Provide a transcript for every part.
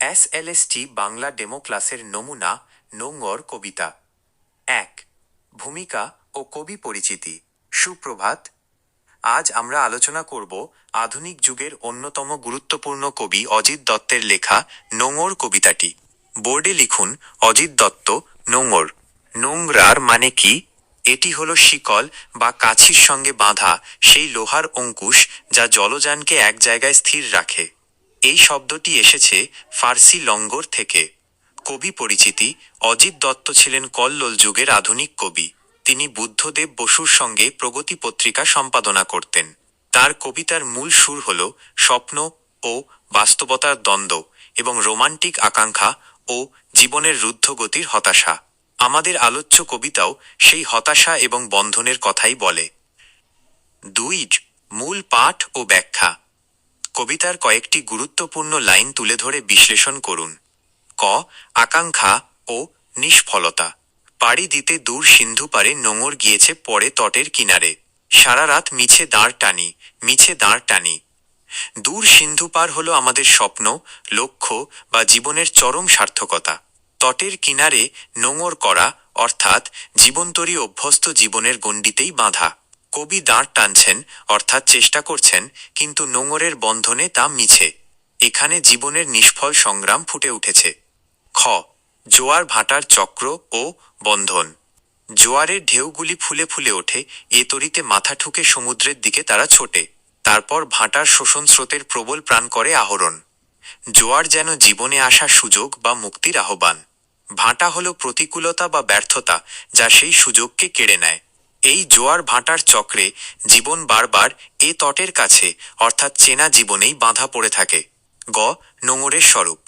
S L S T Bangla demo ক্লাসের নমুনা নোংর কবিতা। এক, ভূমিকা ও কবি পরিচিতি। সুপ্রভাত। আজ আমরা আলোচনা করব আধুনিক যুগের অন্যতম গুরুত্বপূর্ণ কবি অজিত দত্তের লেখা নোংর কবিতাটি। বোর্ডে লিখুন, অজিত দত্ত নোংর নোংরার মানে কি? এটি হলো শিকল বা কাছির সঙ্গে বাঁধা সেই লোহার অঙ্কুশ যা জলযানকে এক জায়গায় স্থির রাখে। এই শব্দটি এসেছে ফার্সি লঙ্গর থেকে। কবি পরিচিতি অজিত দত্ত ছিলেন কল্লোল যুগের আধুনিক কবি। তিনি বুদ্ধদেব বসুর সঙ্গে প্রগতি পত্রিকা সম্পাদনা করতেন। তার কবিতার মূল সুর হল স্বপ্ন ও বাস্তবতার দ্বন্দ্ব এবং রোমান্টিক আকাঙ্ক্ষা ও জীবনের রুদ্ধগতির হতাশা। আমাদের আলোচ্য কবিতাও সেই হতাশা এবং বন্ধনের কথাই বলে। দুই মূল পাঠ ও ব্যাখ্যা। কবিতার কয়েকটি গুরুত্বপূর্ণ লাইন তুলে ধরে বিশ্লেষণ করুন। ক, আকাঙ্ক্ষা ও নিষ্ফলতা। পাড়ি দিতে দূর সিন্ধু পারে নোঙর গিয়েছে পরে তটের কিনারে। সারা রাত মিছে দাঁড় টানি, মিছে দাঁড় টানি। দূর সিন্ধু পার হলো আমাদের স্বপ্ন, লক্ষ্য বা জীবনের চরম সার্থকতা। তটের কিনারে নোঙর করা অর্থাৎ জীবন্তরী অভ্যস্ত জীবনের গণ্ডিতেই বাঁধা। কবি দাঁড় টানছেন, অর্থাৎ চেষ্টা করছেন, কিন্তু নোঙরের বন্ধনে তা মিছে। এখানে জীবনের নিষ্ফল সংগ্রাম ফুটে উঠেছে। খ. জোয়ার ভাটার চক্র ও বন্ধন। জোয়ারের ঢেউগুলি ফুলে ফুলে ওঠে, এ তরিতে মাথা ঠুকে সমুদ্রের দিকে তারা ছোটে। তারপর ভাটার শোষণ স্রোতের প্রবল প্রাণ করে আহরণ। জোয়ার যেন জীবনে আসা সুযোগ বা মুক্তির আহ্বান। ভাটা হল প্রতিকূলতা বা ব্যর্থতা, যা সেই সুযোগকে কেড়ে নেয়। এই জোয়ার ভাটার চক্রে জীবন বারবার এ তটের কাছে, অর্থাৎ চেনা জীবনেই বাঁধা পড়ে থাকে। গ. নোঙরের স্বরূপ।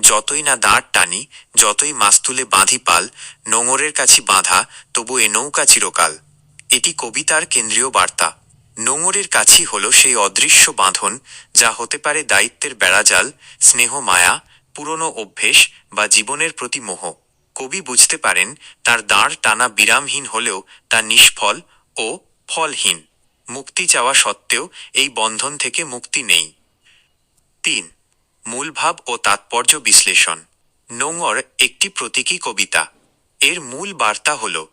যতই না দাঁড় টানি, যতই মাস্তুলে বাঁধি পাল, নোঙরের কাছে বাঁধা, তবু এ নৌকা চিরকাল। এটি কবিতার কেন্দ্রীয় বার্তা। নোঙরের কাছি হল সেই অদৃশ্য বাঁধন, যা হতে পারে দায়িত্বের বেড়াজাল, স্নেহ মায়া, পুরনো অভ্যেস বা জীবনের প্রতি মোহ কবি বুঝতে পারেন, তার দাঁড় টানা বিরামহীন হলেও তা নিষ্ফল ও ফলহীন। মুক্তি চাওয়া সত্ত্বেও এই বন্ধন থেকে মুক্তি নেই। তিন, মূলভাব ও তাৎপর্য বিশ্লেষণ। নোঙর একটি প্রতীকী কবিতা। এর মূল বার্তা হল,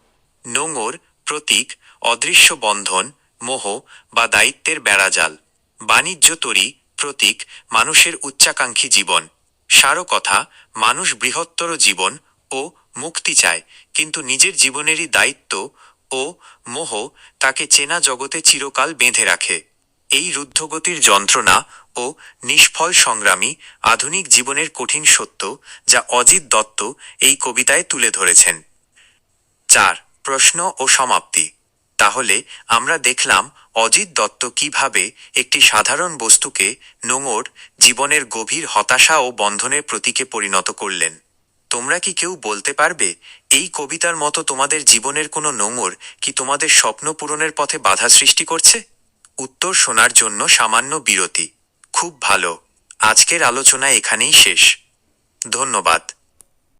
নোঙর প্রতীক, অদৃশ্য বন্ধন, মোহ বা দায়িত্বের বেড়াজাল। বাণিজ্য তরী, প্রতীক, মানুষের উচ্চাকাঙ্ক্ষী জীবন। সারো কথা মানুষ বৃহত্তর জীবন ও মুক্তি চায়, কিন্তু নিজের জীবনেরই দায়িত্ব ও মোহ তাকে চেনা জগতে চিরকাল বেঁধে রাখে। এই রুদ্ধগতির যন্ত্রণা ও নিষ্ফল সংগ্রামী আধুনিক জীবনের কঠিন সত্য যা অজিত দত্ত এই কবিতায় তুলে ধরেছেন। চার, প্রশ্ন ও সমাপ্তি। তাহলে আমরা দেখলাম অজিত দত্ত কীভাবে একটি সাধারণ বস্তুকে নোঙর, জীবনের গভীর হতাশা ও বন্ধনের প্রতীকে পরিণত করলেন। তোমরা কি কেউ বলতে পারবে, এই কবিতার মতো তোমাদের জীবনের কোনো নোংর কি তোমাদের স্বপ্ন পূরণের পথে বাধা সৃষ্টি করছে? উত্তর শোনার জন্য সামান্য বিরতি। খুব ভালো। আজকের আলোচনা এখানেই শেষ। ধন্যবাদ।